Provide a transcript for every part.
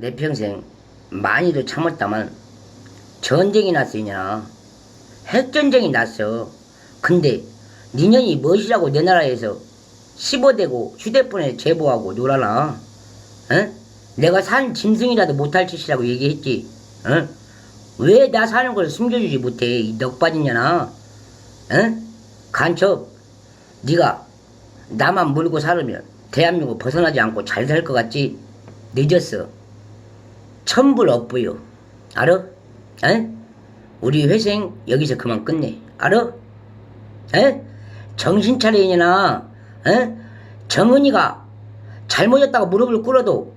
내 평생 많이도 참았다만 전쟁이 이년아 핵전쟁이 났어. 근데 니년이 무엇이라고 내 나라에서 15대고 휴대폰에 제보하고 놀아나? 응? 내가 산 짐승이라도 못할 짓이라고 얘기했지. 응? 왜 나 사는 걸 숨겨주지 못해 이 넉빠진 년아? 응? 간첩 네가 나만 물고 살으면 대한민국 벗어나지 않고 잘 살 것 같지? 늦었어 천불 업부요 알아? 에? 우리 회생 여기서 그만 끝내 알아? 에? 정신 이년아 에? 정은이가 잘못했다고 무릎을 꿇어도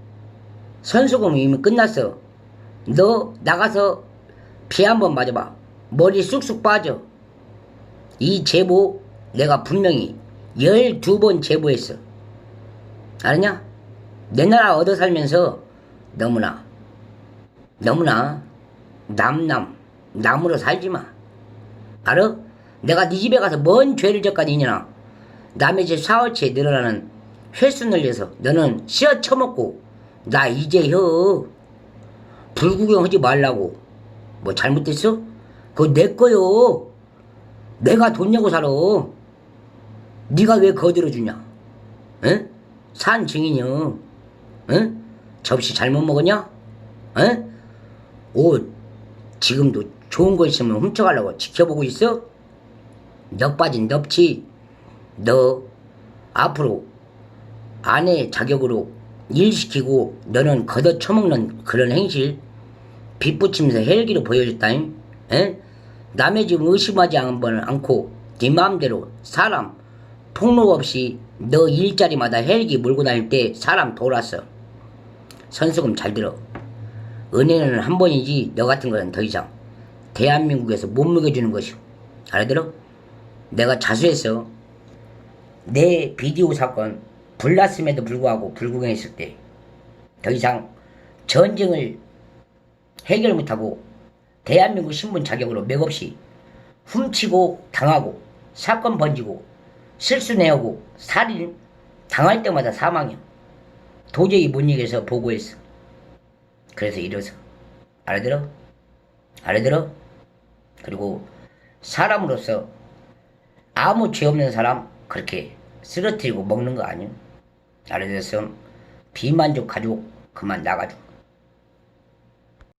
선수금 이미 끝났어 너 나가서 비 한번 맞아봐 머리 쑥쑥 빠져 이 제보 내가 분명히 12번 제보했어 알았냐? 내 나라 얻어 살면서 너무나 너무나 남남 남으로 살지 마. 알아? 내가 네 집에 가서 뭔 죄를 졌까지 있냐? 남의 집 사월치에 늘어나는 횟수 늘려서 너는 씨어 처먹고 나 이제 혀 불구경하지 말라고 뭐 잘못됐어? 그거 내 거요. 내가 돈 내고 살아. 네가 왜 거들어주냐? 응? 산 증인이요. 응? 접시 잘못 먹었냐? 응? 옷 지금도 좋은 거 있으면 훔쳐가려고 지켜보고 있어? 넉 빠진 넙치 너 앞으로 아내 자격으로 일 시키고 너는 걷어 처먹는 그런 행실 빗붙이면서 헬기로 보여줬다잉 에? 남의 집 의심하지 않- 않고 네 마음대로 사람 폭로 없이 너 일자리마다 헬기 몰고 다닐 때 사람 돌았어 선수금 잘 들어 은혜는 한 번이지 너 같은 거는 더 이상 대한민국에서 못 먹여주는 것이오. 알아들어? 내가 자수했어. 내 비디오 사건 불났음에도 불구하고 불구경했을 때 더 이상 전쟁을 해결 못하고 대한민국 신분 자격으로 맥없이 훔치고 당하고 사건 번지고 실수 내오고 살인 당할 때마다 사망이야. 도저히 못 이겨서 보고했어. 그래서 이래서 알아들어? 알아들어? 그리고 사람으로서 아무 죄 없는 사람 그렇게 쓰러뜨리고 먹는 거 아니야. 알아들었어? 비만족 가족 그만 나가줘.